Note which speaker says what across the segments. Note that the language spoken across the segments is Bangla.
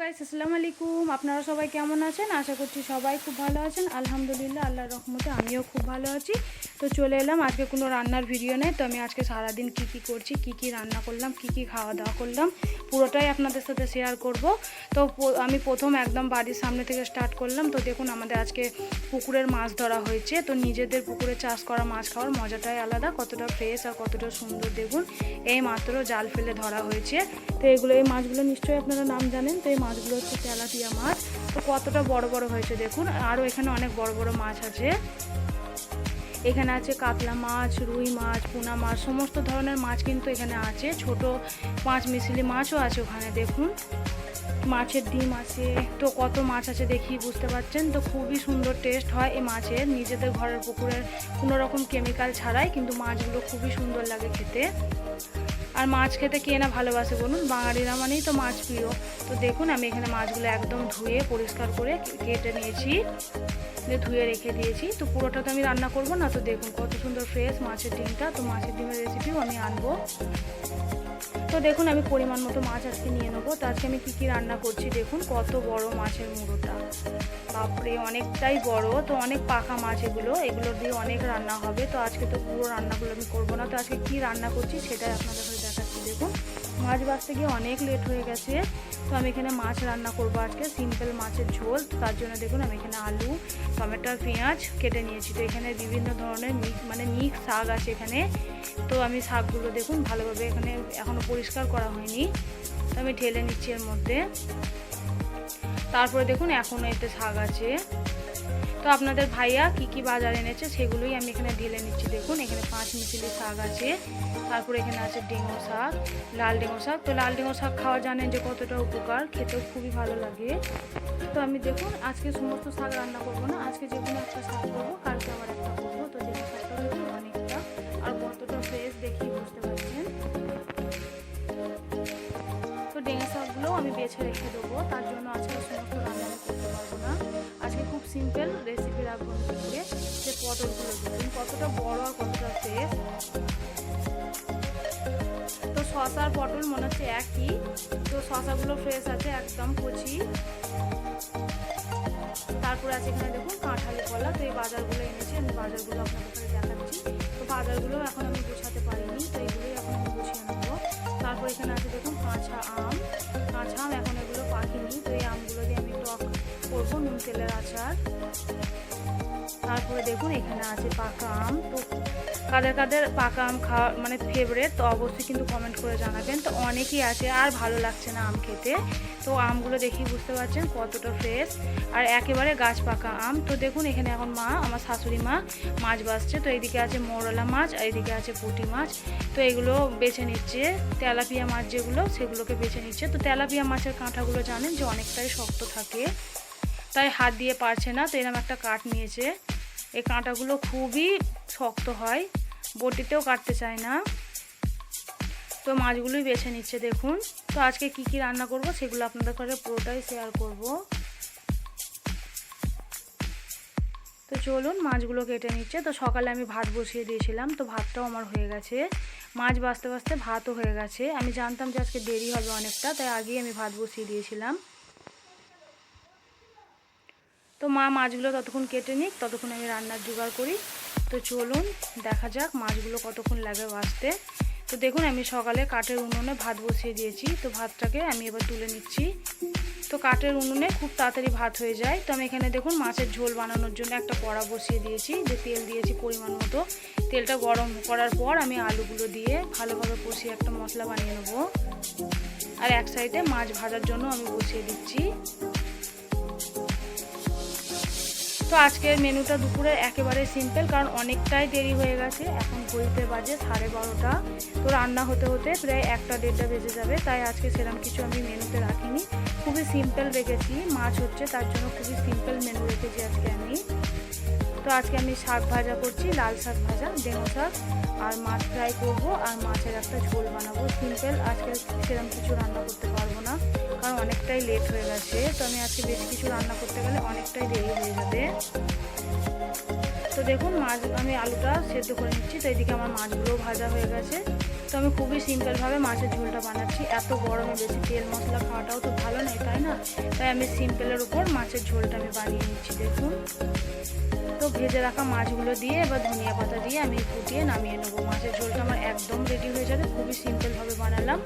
Speaker 1: গাইস, আসসালামু আলাইকুম। আপনারা সবাই কেমন আছেন? আশা করছি সবাই খুব ভালো আছেন। আলহামদুলিল্লাহ, আল্লাহর রহমতে আমিও খুব ভালো আছি। তো চলে এলাম আজকে কোনো রান্নার ভিডিও নেই তো আমি আজকে সারাদিন কি কি করছি, কি কি রান্না করলাম, কি কি খাওয়া দাওয়া করলাম, পুরোটাই আপনাদের সাথে শেয়ার করব। তো আমি প্রথম একদম বাড়ির সামনে থেকে স্টার্ট করলাম। তো দেখুন, আমাদের আজকে পুকুরের মাছ ধরা হয়েছে। তো নিজেদের পুকুরে চাষ করা মাছ খাওয়ার মজাটাই আলাদা, কতটা ফ্রেশ আর কতটা সুন্দর। দেখুন, এই মাত্র জাল ফেলে ধরা হয়েছে। তো এগুলো, এই মাছগুলো নিশ্চয়ই আপনারা নাম জানেন। তো এই মাছগুলো হচ্ছে তেলাপিয়া মাছ। তো কতটা বড় বড় হয়েছে দেখুন। আরও এখানে অনেক বড় বড় মাছ আছে। এখানে আছে কাতলা মাছ, রুই মাছ, পোনা মাছ, সমস্ত ধরনের মাছ কিন্তু এখানে আছে। ছোট পাঁচ মিশিলি মাছও আছে ওখানে, দেখুন। মাছের ডিম আছে। তো কত মাছ আছে দেখি বুঝতে পারছেন? তো খুবই সুন্দর টেস্ট হয় এই মাছের। নিজেদের ঘরের পুকুরের কোনো রকম কেমিক্যাল ছাড়াই কিন্তু মাছগুলো খুবই সুন্দর লাগে খেতে। আর মাছ খেতে কে না ভালোবাসে বলুন? বাঙালিরা মানেই তো মাছ প্রিয়। তো দেখুন, আমি এখানে মাছগুলো একদম ধুয়ে পরিষ্কার করে কেটে নিয়েছি। দিয়ে ধুয়ে রেখে দিয়েছি। তো পুরোটা তো আমি রান্না করব না, তো দেখুন কত সুন্দর ফ্রেশ মাছের ডিমটা। তো মাছের ডিমের রেসিপিও আমি আনব। তো দেখুন, আমি পরিমাণ মতো মাছ আজকে নিয়ে নেব। তো আজকে আমি কী কী রান্না করছি দেখুন, কত বড় মাছের মুড়োটা। বাপরে, অনেকটাই বড়। তো অনেক পাকা মাছ এগুলো। এগুলো দিয়ে অনেক রান্না হবে। তো আজকে তো পুরো রান্নাগুলো আমি করব না। তো আজকে কী রান্না করছি সেটাই আপনাদের মাছ বাছতে গিয়ে অনেক লেট হয়ে গেছে। তো আমি এখানে মাছ রান্না করব আজকে সিম্পল মাছের ঝোল। তার জন্য দেখুন আমি এখানে আলু টমেটো পেঁয়াজ কেটে নিয়েছি। তো এখানে বিভিন্ন ধরনের মিক্স মানে মিক্স শাক আছে এখানে। তো আমি শাকগুলো দেখুন ভালোভাবে এখানে এখনও পরিষ্কার করা হয়নি। তো আমি ঢেলে নিচ্ছি এর মধ্যে। তারপরে দেখুন এখনও এতে শাক আছে। তো আপনাদের ভাইয়া কি কি বাজার এনেছে সেগুলোই আমি এখানে ঢেলে নিচ্ছি। দেখুন, এখানে পাঁচ মিশিলি শাক আছে, তারপরে এখানে আছে ডেঙ্গু শাক, লাল ডেঙ্গু শাক। তো লাল ডেঙ্গু শাক খাওয়া জানেন যে কতটা উপকার, খেতেও খুবই ভালো লাগে। তো আমি দেখুন, আজকে সমস্ত শাক রান্না করব না, আজকে যে কোনো একটা শাক করব, কালকে আবার একটা করব। তো ডেঙ্গু শাকটা অনেকটা আর কতটা ফ্রেশ দেখি বুঝতে পারছেন। তো ডেঙ্গা শাকগুলো আমি বেছে রেখে দেবো, তার জন্য আজকে সমস্ত রান্না করতে পারব না। আজকে খুব সিম্পল রেসিপি যে পটলগুলো কতটা বড় আর কতটা ফ্রেশ তো শশা আর পটল মনে হচ্ছে একই। তো শশাগুলো ফ্রেশ আছে, একদম কচি। তারপরে আছে এখানে দেখুন কাঁঠালি কলা। তো এই বাজারগুলো এনেছি আমি বাজারগুলো আপনাদের দেখাচ্ছি। তো বাজারগুলো এখন আমি গুছাতে পারিনি, তো এগুলোই এখন আমি গুছিয়ে নেব। তারপর এখানে আছে দেখুন কাঁচা আম। কাঁচা আম এখন এগুলো পাকিনি, তো এই আমগুলো দিয়ে আমি টক করব নুন তেলের আচার। তারপরে দেখুন এখানে আছে পাকা আম। তো কাদের কাদের পাকা আম খাওয়া মানে ফেভারেট তো অবশ্যই কিন্তু কমেন্ট করে জানাবেন। তো অনেকেই আছে আর ভালো লাগছে না আম খেতে। তো আমগুলো দেখি বুঝতে পারছেন কতটা ফ্রেশ আর একেবারে গাছ পাকা আম। তো দেখুন এখানে এখন মা, আমার শাশুড়ি মা মাছ বাছছে তো এইদিকে আছে মোরলা মাছ, আর এইদিকে আছে পুঁটি মাছ। তো এগুলো বেছে নিচ্ছে। তেলাপিয়া মাছ যেগুলো, সেগুলোকে বেছে নিচ্ছে। তো তেলাপিয়া মাছের কাঁটাগুলো জানেন যে অনেকটাই শক্ত থাকে। তাই হাত দিয়ে পারছে না। তো এরকম একটা কাঠ নিয়েছে। এই কাঁটাগুলো খুবই শক্ত হয়, বটিতেও কাটতে চায় না। তো মাছগুলোই বেছে নিচ্ছে, দেখুন। তো আজকে কি কি রান্না করব সেগুলো আপনাদের কাছে পুরোটাই শেয়ার করব। তো চলুন মাছগুলো কেটে নিচ্ছে। তো সকালে আমি ভাত বসিয়ে দিয়েছিলাম, তো ভাতটাও আমার হয়ে গেছে। মাছ বাঁচতে বাঁচতে ভাতও হয়ে গেছে। আমি জানতাম যে আজকে দেরি হবে অনেকটা, তাই আগেই আমি ভাত বসিয়ে দিয়েছিলাম। তো মা মাছগুলো ততক্ষণ কেটে নিক, ততক্ষণ আমি রান্নার জোগাড় করি। তো চলুন, দেখা যাক মাছগুলো কতক্ষণ লাগে বাঁচতে তো দেখুন, আমি সকালে কাঠের উনুনে ভাত বসিয়ে দিয়েছি। তো ভাতটাকে আমি এবার তুলে নিচ্ছি। তো কাঠের উনুনে খুব তাড়াতাড়ি ভাত হয়ে যায়। তো আমি এখানে দেখুন, মাছের ঝোল বানানোর জন্য একটা কড়া বসিয়ে দিয়েছি, যে তেল দিয়েছি পরিমাণ মতো। তেলটা গরম করার পর আমি আলুগুলো দিয়ে ভালোভাবে কষিয়ে একটা মশলা বানিয়ে নেব। আর এক সাইডে মাছ ভাজার জন্য আমি বসিয়ে দিচ্ছি। তো আজকের মেনুটা দুপুরে একেবারে সিম্পল কারণ অনেকটাই দেরি হয়ে গেছে। এখন ঘড়িতে বাজে সাড়ে বারোটা। তো রান্না হতে হতে প্রায় একটা দেড়টা বেজে যাবে, তাই আজকে সেরকম কিছু আমি মেনুতে রাখিনি। খুবই সিম্পল রেখেছি, মাছ হচ্ছে তার জন্য খুবই সিম্পল মেনু রেখেছি আজকে আমি। তো আজকে আমি শাক ভাজা করছি, লাল শাক ভাজা ডেঙ্গু শাক, আর মাছ ফ্রাই করব, আর মাছের একটা ঝোল বানাবো। সিম্পল আজকে সেরকম কিছু রান্না করতে পারব কারণ অনেকটাই লেট হয়ে গেছে, তো আমি আজকে বেশি কিছু রান্না করতে গেলে অনেকটাই দেরি হয়ে যাবে। তো দেখুন, মাছ, আমি আলুটা সেদ্ধ করে নিচ্ছি, তো এদিকে আমার মাছগুলোও ভাজা হয়ে গেছে। তো তো আমি খুবই সিম্পলভাবে মাছের ঝোলটা বানাচ্ছি, এত গরমে বেশি তেল মশলা খাওয়াটাও তো ভালো নয়, তাই না? তাই আমি সিম্পলের উপর মাছের ঝোলটা আমি বানিয়ে নিচ্ছি, দেখুন। তো ভেজে রাখা মাছগুলো দিয়ে, এবার ধনিয়া পাতা দিয়ে আমি ফুটিয়ে নামিয়ে নেব। মাছের ঝোলটা আমার একদম রেডি হয়ে যাবে, খুবই সিম্পলভাবে বানালাম।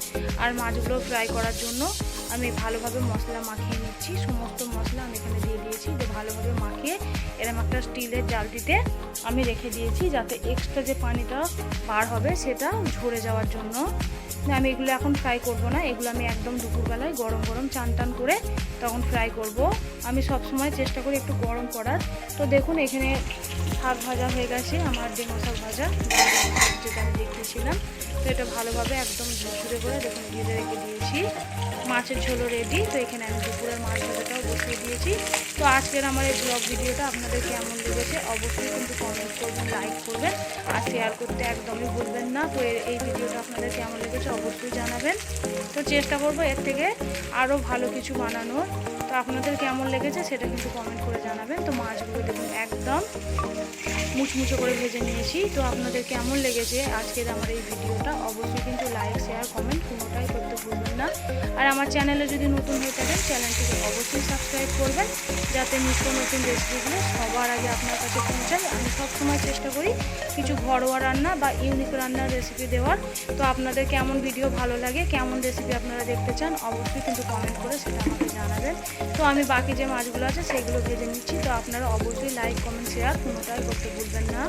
Speaker 1: আর মাছগুলো ফ্রাই করার জন্য আমি ভালোভাবে মশলা মাখিয়ে নিচ্ছি। সমস্ত মশলা আমি এখানে দিয়ে দিয়েছি। যে ভালোভাবে মাখিয়ে এরকম একটা স্টিলের জালটিতে আমি রেখে দিয়েছি যাতে এক্সট্রা যে পানিটা পার হবে সেটা ঝরে যাওয়ার জন্য। আমি এগুলো এখন ফ্রাই করব না। এগুলো আমি একদম দুপুরবেলায় গরম গরম চান টান করে তখন ফ্রাই করব। আমি সব সময় চেষ্টা করি একটু গরম করার। তো দেখুন, এখানে শাক ভাজা হয়ে গেছে, আমার ডেমো শাক ভাজা। যেটা আমি দেখতেছিলাম। তো এটা ভালোভাবে একদম ঝুরঝুরে করে দেখুন ভেজে রেখে দিয়েছি। মাছের ঝোলও রেডি। তো এখানে আমি দুপুরের মাছ ভাজাটাও বসিয়ে দিয়েছি। তো আজকের আমার এই ব্লগ ভিডিওটা আপনাদের কেমন লেগেছে অবশ্যই কিন্তু কমেন্ট করবেন লাইক করবেন আর শেয়ার করতে একদমই ভুলবেন না। তো এই ভিডিওটা আপনাদের কেমন লেগেছে অবশ্যই জানাবেন। তো চেষ্টা করব এর থেকে আরও ভালো কিছু বানানোর। তো আপনাদের কেমন লেগেছে সেটা কিন্তু কমেন্ট করে জানাবেন। তো মাছগুলো দেখুন একদম মুচমুচো করে ভেজে নিয়েছি। তো আপনাদের কেমন লেগেছে আজকের আমার এই ভিডিওটা অবশ্যই কিন্তু লাইক শেয়ার কমেন্ট চ্যানেলে যদি নতুন হয়ে থাকেন, চ্যানেলটিকে অবশ্যই সাবস্ক্রাইব করবেন, যাতে নিত্য নতুন রেসিপিগুলো সবার আগে আপনার কাছে পৌঁছায়। আমি সবসময় চেষ্টা করি কিছু ঘরোয়া রান্না বা ইউনিক রান্নার রেসিপি দেওয়ার। তো আপনাদের কেমন ভিডিও ভালো লাগে, কেমন রেসিপি আপনারা দেখতে চান, অবশ্যই কিন্তু কমেন্ট করে সেটা আমাকে জানাবেন। তো আমি বাকি যে মাছগুলো আছে, সেগুলো ভেজে নিচ্ছি। তো আপনারা অবশ্যই লাইক কমেন্ট শেয়ার কোনোটাই করতে ভুলবেন না।